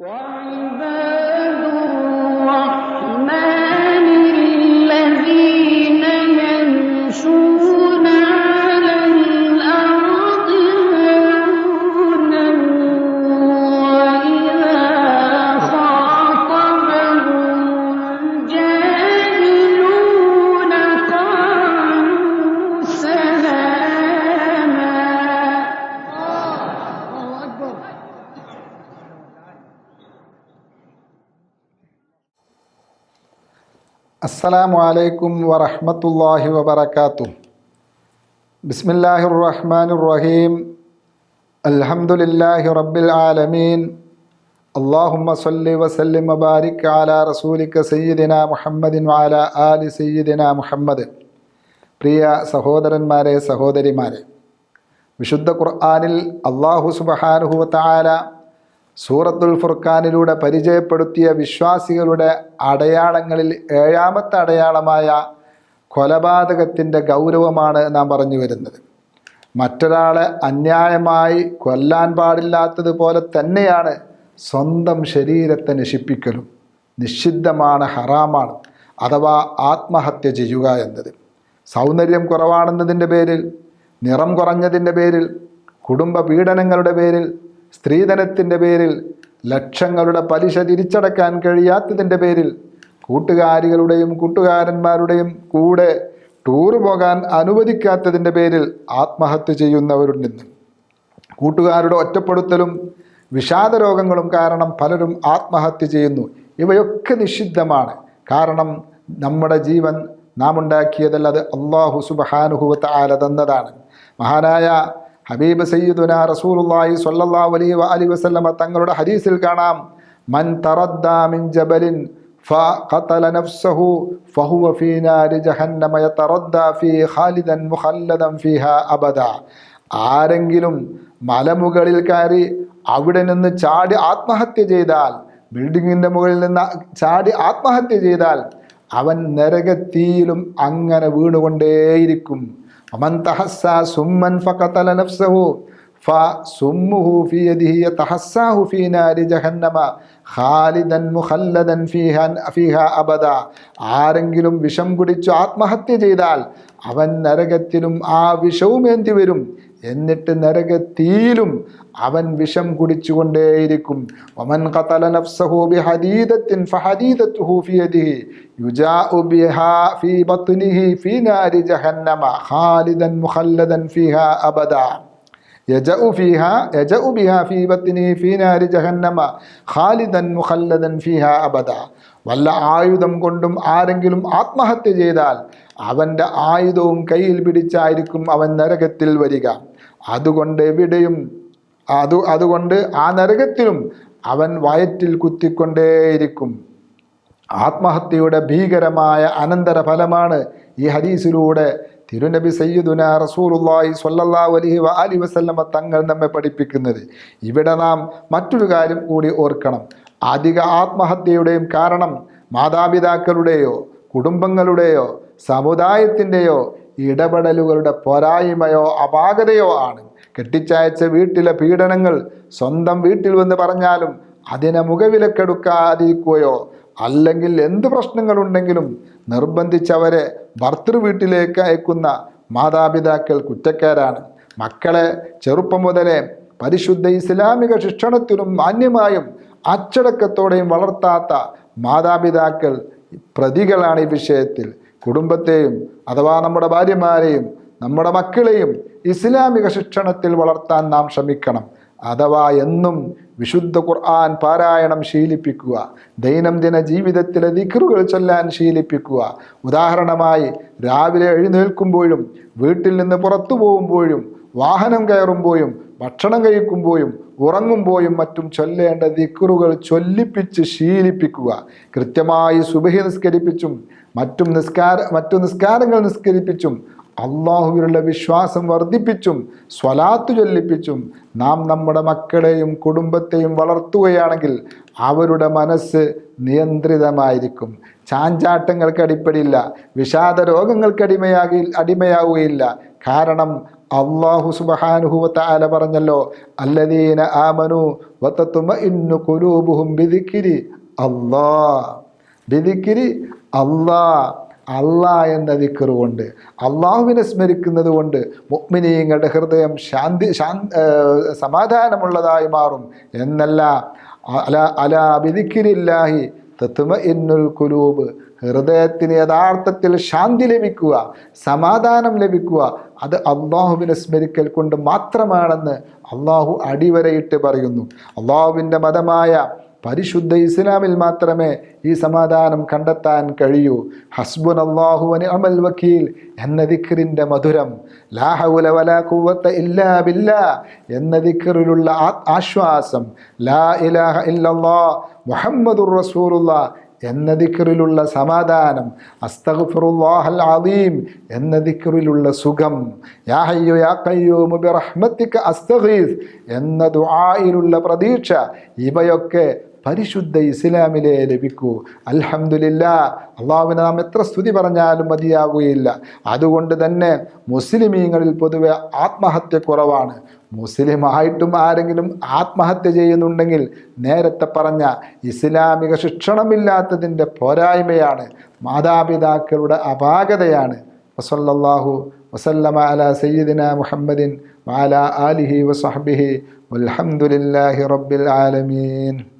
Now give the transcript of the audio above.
وعباد അസ്സലാമു അലൈക്കും വറഹ്മത്തുള്ളാഹി വബർക്കാത്തു ബിസ്മില്ലാഹിർ റഹ്മാനിർ റഹീം അൽഹംദുലില്ലാഹി റബ്ബിൽ ആലമീൻ. അല്ലാഹുമ്മ സല്ലി വസല്ലിം വബാരിക് അലാ റസൂലിക സയ്യിദിന മുഹമ്മദിൻ വാല ആലി സയ്യിദിന മുഹമ്മദ്. പ്രിയ സഹോദരന്മാരെ സഹോദരിമാരെ വിശുദ്ധ ഖുർആനിൽ അള്ളാഹു സുബ്ഹാനഹു വതആല സൂറത്തുൽ ഫുർഖാനിലൂടെ പരിചയപ്പെടുത്തിയ വിശ്വാസികളുടെ അടയാളങ്ങളിൽ ഏഴാമത്തെ അടയാളമായ കൊലപാതകത്തിന്റെ ഗൗരവമാണ് നാം പറഞ്ഞു വരുന്നത്. മറ്റൊരാളെ അന്യായമായി കൊല്ലാൻ പാടില്ലാത്തതുപോലെ തന്നെയാണ് സ്വന്തം ശരീരത്തെ നശിപ്പിക്കലും. നിഷിദ്ധമാണ് ഹറാമാണ്. അഥവാ ആത്മഹത്യ ചെയ്യുക എന്നത്. സൗന്ദര്യം കുറവാണെന്നതിന്റെ പേരിൽ നിറം കുറഞ്ഞതിന്റെ പേരിൽ കുടുംബ പീഡനങ്ങളുടെ പേരിൽ സ്ത്രീധനത്തിന്റെ പേരിൽ ലക്ഷങ്ങളുടെ പലിശ തിരിച്ചടക്കാൻ കഴിയാത്തതിന്റെ പേരിൽ കൂട്ടുകാരികളുടെയും കൂട്ടുകാരന്മാരുടെയും കൂടെ ടൂർ പോകാൻ അനുവദിക്കാത്തതിന്റെ പേരിൽ ആത്മഹത്യ ചെയ്യുന്നവരുണ്ടെന്ന് കൂട്ടുകാരുടെ ഒറ്റപ്പെടുത്തലും വിഷാദ രോഗങ്ങളും കാരണം പലരും ആത്മഹത്യ ചെയ്യുന്നു. ഇവയൊക്കെ നിഷിദ്ധമാണ്. കാരണം നമ്മുടെ ജീവൻ നാം ഉണ്ടാക്കിയതല്ല അത് അള്ളാഹു സുബഹാനുഹുവത്ത് ആല തന്നതാണ്. മഹാനായ ഹബീബ് സയ്യിദുന റസൂലുള്ളാഹി സ്വല്ലല്ലാഹു അലൈഹി വഅലി വസല്ലമ തങ്ങളുടെ ഹദീസിൽ കാണാം മൻ തറദ്ദ മിൻ ജബലിൻ فقتل نفسه فهو في نار جهنم يتردى في خالدا مخلدا فيها أبدا ആരെങ്കിലും മലമുകളിൽ കയറി അവിടെ നിന്ന് ചാടി ആത്മഹത്യ ചെയ്താൽ ബിൽഡിങ്ങിൻ്റെ മുകളിൽ നിന്ന് ചാടി ആത്മഹത്യ ചെയ്താൽ അവൻ നരകത്തീയിലും അങ്ങനെ വീണുകൊണ്ടേയിരിക്കും ഫ യതഹസ്സഹു ഫീ നാരി ജഹന്നമ ഖാലിദൻ മുഖല്ലദൻ അബദ. ആരെങ്കിലും വിഷം കുടിച്ചു ആത്മഹത്യ ചെയ്താൽ അവൻ നരകത്തിലും ആ വിഷവും എന്തി വരും. എന്നിട്ട് നരകത്തിയിലും അവൻ വിഷം കുടിച്ചുകൊണ്ടേയിരിക്കും. ഒമൻ ഖതല നഫ്സഹു ബിഹദീദത്തിൻ ഫഹദീദത്തുഹു ഫി യദിഹി യുജാഉ ബിഹാ ഫീ ബത്നിഹി ഫീ നാരി ജഹന്നമ ഖാലിദൻ മുഖല്ലദൻ ഫീഹാ അബദാ. യജഉ ഫീഹ യജഉ ബിഹാ ഫീ ബത്നിഹി ഫീ നാരി ജഹന്നമ ഖാലിദൻ മുഖല്ലദൻ ഫീഹാ അബദ. വല്ല ആയുധം കൊണ്ടും ആരെങ്കിലും ആത്മഹത്യ ചെയ്താൽ അവന്റെ ആയുധവും കയ്യിൽ പിടിച്ചായിരിക്കും അവൻ നരകത്തിൽ വരിക. അതുകൊണ്ട് എവിടെയും അത് അതുകൊണ്ട് ആ നരകത്തിലും അവൻ വയറ്റിൽ കുത്തിക്കൊണ്ടേയിരിക്കും. ആത്മഹത്യയുടെ ഭീകരമായ അനന്തര ഫലമാണ് ഈ ഹദീസിലൂടെ തിരുനബി സയ്യിദുന റസൂലുള്ളാഹി സ്വല്ലല്ലാഹു അലൈഹി വഅലി വസല്ലമ തങ്ങൾ നമ്മെ പഠിപ്പിക്കുന്നത്. ഇവിടെ നാം മറ്റൊരു കാര്യം കൂടി ഓർക്കണം. അധിക ആത്മഹത്യയുടെയും കാരണം മാതാപിതാക്കളുടെയോ കുടുംബങ്ങളുടെയോ സമുദായത്തിന്റെയോ ഇടപെടലുകളുടെ പോരായ്മയോ അപാകതയോ ആണ്. കെട്ടിച്ചയച്ച വീട്ടിലെ പീഡനങ്ങൾ സ്വന്തം വീട്ടിൽ വന്ന് പറഞ്ഞാലും അതിനെ മുഖവിലക്കെടുക്കാതിരിക്കുകയോ അല്ലെങ്കിൽ എന്ത് പ്രശ്നങ്ങളുണ്ടെങ്കിലും നിർബന്ധിച്ചവരെ ഭർത്തൃ വീട്ടിലേക്ക് അയക്കുന്ന മാതാപിതാക്കൾ കുറ്റക്കാരാണ്. മക്കളെ ചെറുപ്പം മുതലേ പരിശുദ്ധ ഇസ്ലാമിക ശിക്ഷണത്തിനും മാന്യമായും അച്ചടക്കത്തോടെയും വളർത്താത്ത മാതാപിതാക്കൾ പ്രതികളാണ് ഈ വിഷയത്തിൽ. കുടുംബത്തെയും അഥവാ നമ്മുടെ ഭാര്യമാരെയും നമ്മുടെ മക്കളെയും ഇസ്ലാമിക ശിക്ഷണത്തിൽ വളർത്താൻ നാം ശ്രമിക്കണം. അഥവാ എന്നും വിശുദ്ധ ഖുർആൻ പാരായണം ശീലിപ്പിക്കുക ദൈനംദിന ജീവിതത്തിലെ ദിക്റുകൾ ചൊല്ലാൻ ശീലിപ്പിക്കുക. ഉദാഹരണമായി രാവിലെ എഴുന്നേൽക്കുമ്പോഴും വീട്ടിൽ നിന്ന് പുറത്തു പോകുമ്പോഴും വാഹനം കയറുമ്പോഴും ഭക്ഷണം കഴിക്കുമ്പോഴും ഉറങ്ങുമ്പോഴും മറ്റും ചൊല്ലേണ്ട ദിക്റുകൾ ചൊല്ലിപ്പിച്ച് ശീലിപ്പിക്കുക. കൃത്യമായി സുബഹി നിസ്കരിപ്പിച്ചും മറ്റും നിസ്കാര മറ്റു നിസ്കാരങ്ങൾ നിസ്കരിപ്പിച്ചും അള്ളാഹുവിലുള്ള വിശ്വാസം വർദ്ധിപ്പിച്ചും സ്വലാത്ത് ചൊല്ലിപ്പിച്ചും നാം നമ്മുടെ മക്കളെയും കുടുംബത്തെയും വളർത്തുകയാണെങ്കിൽ അവരുടെ മനസ്സ് നിയന്ത്രിതമായിരിക്കും. ചാഞ്ചാട്ടങ്ങൾക്ക് അടിപ്പെടില്ല. വിഷാദ രോഗങ്ങൾക്ക് അടിമയാകി അടിമയാവുകയില്ല. കാരണം അള്ളാഹു സുബഹാനുഹുവത്ത ആല പറഞ്ഞല്ലോ അല്ലദീന ആമനു വത്തത്തുമ ഇന്നു കുലൂബുഹും ബിദിക്കിരി അള്ളാ ബിദിക്കിരി അല്ലാ അള്ളാ എന്ന ദിക്കറ് കൊണ്ട് അള്ളാഹുവിനെ സ്മരിക്കുന്നത് കൊണ്ട് മുഗ്മിനീങ്ങളുടെ ഹൃദയം ശാന്തി ശാന്തി സമാധാനമുള്ളതായി മാറും. എന്നല്ല അല അല ബിദിക്കിരില്ലാഹി തത്വ ഇന്നുൽ കുലൂബ് ഹൃദയത്തിന് യഥാർത്ഥത്തിൽ ശാന്തി ലഭിക്കുക സമാധാനം ലഭിക്കുക അത് അള്ളാഹുവിനെ സ്മരിക്കൽ കൊണ്ട് മാത്രമാണെന്ന് അള്ളാഹു അടിവരയിട്ട് പറയുന്നു. അള്ളാഹുവിന്റെ മതമായ പരിശുദ്ധ ഇസ്ലാമിൽ മാത്രമേ ഈ സമാധാനം കണ്ടെത്താൻ കഴിയൂ. ഹസ്ബുൻ അള്ളാഹുവന് അമൽ വക്കീൽ എന്ന ദിക്കറിന്റെ മധുരം. ലാഹുല വലാ കുവത്ത ഇല്ലാ ബില്ല എന്ന ദിക്കറിലുള്ള ആശ്വാസം. ലാ ഇലാഹ ഇല്ലല്ലാ മുഹമ്മദുർ റസൂലുള്ള എന്ന ദിക്കറിലുള്ള സമാധാനം. അസ്തഗ്ഫിറുല്ലാഹൽ അലീം എന്ന ദിക്കറിലുള്ള സുഖം. യാ ഹയ്യു യാ ഖയ്യൂമു ബിറഹ്മത്തിക അസ്തഗീസ് എന്ന ദുആയിലുള്ള പ്രതീക്ഷ. ഇവയൊക്കെ പരിശുദ്ധ ഇസ്ലാമിലെ ലഭിക്കൂ. അൽഹമില്ല അള്ളാഹുവിനെ നാം എത്ര സ്തുതി പറഞ്ഞാലും മതിയാകുകയില്ല അതുകൊണ്ട് തന്നെ മുസ്ലിമീങ്ങളിൽ പൊതുവെ ആത്മഹത്യ കുറവാണ്. മുസ്ലിമായിട്ടും ആരെങ്കിലും ആത്മഹത്യ ചെയ്യുന്നുണ്ടെങ്കിൽ നേരത്തെ പറഞ്ഞ ഇസ്ലാമിക ശിക്ഷണമില്ലാത്തതിന്റെ പോരായ്മയാണ് മാതാപിതാക്കളുടെ അപാകതയാണ്. വസല്ലാഹു വസല്ലമ അല സയ്യിദിന മുഹമ്മദിൻ വാല ആലിഹി വസഹബിഹി വൽഹംദുലില്ലാഹി റബ്ബിൽ ആലമീൻ.